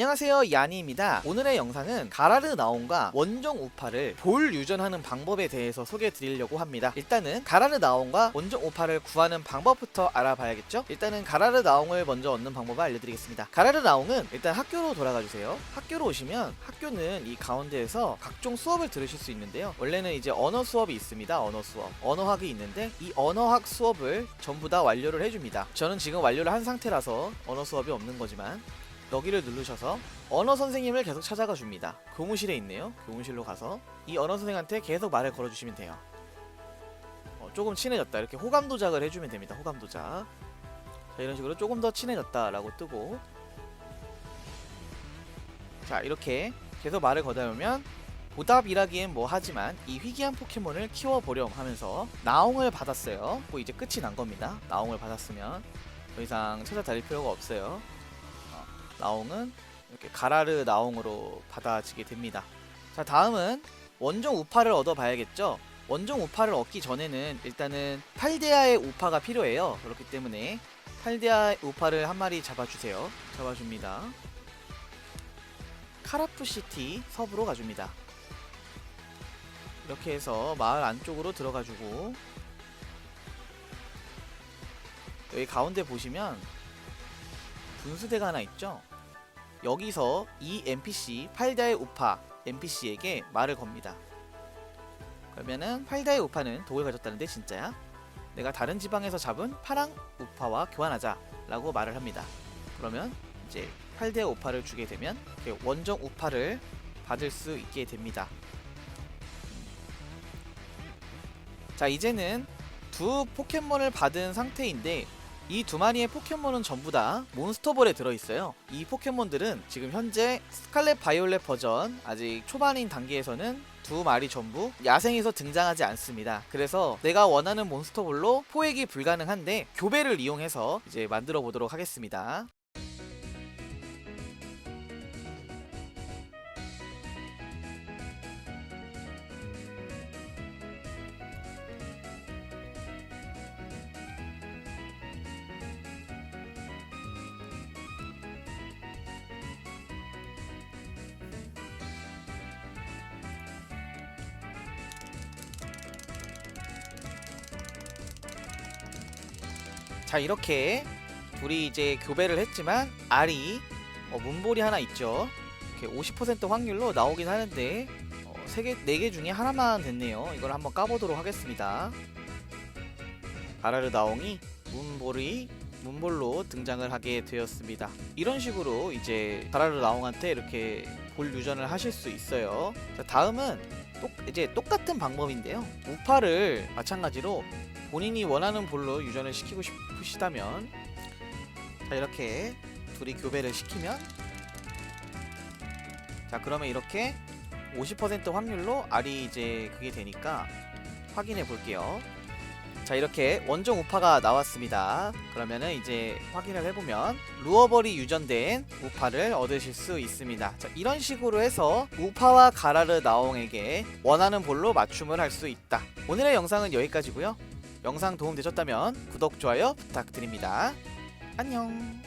안녕하세요 야니입니다. 오늘의 영상은 가라르 나온과 원정 우파를 볼 유전하는 방법에 대해서 소개해 드리려고 합니다. 일단은 가라르 나온과 원정 우파를 구하는 방법부터 알아봐야겠죠? 일단은 가라르 나온을 먼저 얻는 방법을 알려드리겠습니다. 가라르 나온은 일단 학교로 돌아가 주세요. 학교로 오시면 학교는 이 가운데에서 각종 수업을 들으실 수 있는데요. 원래는 이제 언어 수업이 있습니다 언어 수업. 언어학이 있는데 이 언어학 수업을 전부 다 완료를 해줍니다. 저는 지금 완료를 한 상태라서 언어 수업이 없는 거지만 여기를 누르셔서 언어 선생님을 계속 찾아가 줍니다. 교무실에 있네요. 교무실로 가서 이 언어 선생한테 계속 말을 걸어주시면 돼요. 어, 조금 친해졌다. 이렇게 호감 도작을 해주면 됩니다. 호감 도작. 자 이런 식으로 조금 더 친해졌다라고 뜨고 자 이렇게 계속 말을 거다 보면 보답이라기엔 뭐 하지만 이 희귀한 포켓몬을 키워보렴 하면서 나옹을 받았어요. 뭐 이제 끝이 난 겁니다. 나옹을 받았으면 더 이상 찾아다닐 필요가 없어요. 나옹은 이렇게 가라르 나옹으로 받아지게 됩니다. 자 다음은 원정 우파를 얻어봐야겠죠. 원정 우파를 얻기 전에는 일단은 팔데아의 우파가 필요해요. 그렇기 때문에 팔데아 우파를 한 마리 잡아주세요. 잡아줍니다. 카라푸시티 섭으로 가줍니다. 이렇게 해서 마을 안쪽으로 들어가주고 여기 가운데 보시면 분수대가 하나 있죠? 여기서 이 NPC 팔다의 우파 NPC에게 말을 겁니다. 그러면은 팔다의 우파는 독을 가졌다는데 진짜야? 내가 다른 지방에서 잡은 파랑 우파와 교환하자 라고 말을 합니다. 그러면 이제 팔다의 우파를 주게 되면 원정 우파를 받을 수 있게 됩니다. 자 이제는 두 포켓몬을 받은 상태인데 이 두 마리의 포켓몬은 전부 다 몬스터볼에 들어있어요. 이 포켓몬들은 지금 현재 스칼렛 바이올렛 버전 아직 초반인 단계에서는 두 마리 전부 야생에서 등장하지 않습니다. 그래서 내가 원하는 몬스터볼로 포획이 불가능한데 교배를 이용해서 이제 만들어 보도록 하겠습니다. 자 이렇게 둘이 이제 교배를 했지만 알이 어, 문볼이 하나 있죠. 이렇게 50% 확률로 나오긴 하는데 어, 3개, 4개 중에 하나만 됐네요. 이걸 한번 까보도록 하겠습니다. 가라르 나옹이 문볼이 문볼로 등장을 하게 되었습니다. 이런 식으로 이제 가라르 나옹한테 이렇게 볼 유전을 하실 수 있어요. 자, 다음은 똑, 이제 똑같은 방법인데요. 우파를 마찬가지로 본인이 원하는 볼로 유전을 시키고 싶으시다면 자 이렇게 둘이 교배를 시키면 자 그러면 이렇게 50% 확률로 알이 이제 그게 되니까 확인해 볼게요. 자 이렇게 원정 우파가 나왔습니다. 그러면은 이제 확인을 해보면 루어버리 유전된 우파를 얻으실 수 있습니다. 자 이런 식으로 해서 우파와 가라르 나옹에게 원하는 볼로 맞춤을 할 수 있다. 오늘의 영상은 여기까지고요 영상 도움되셨다면 구독, 좋아요 부탁드립니다. 안녕.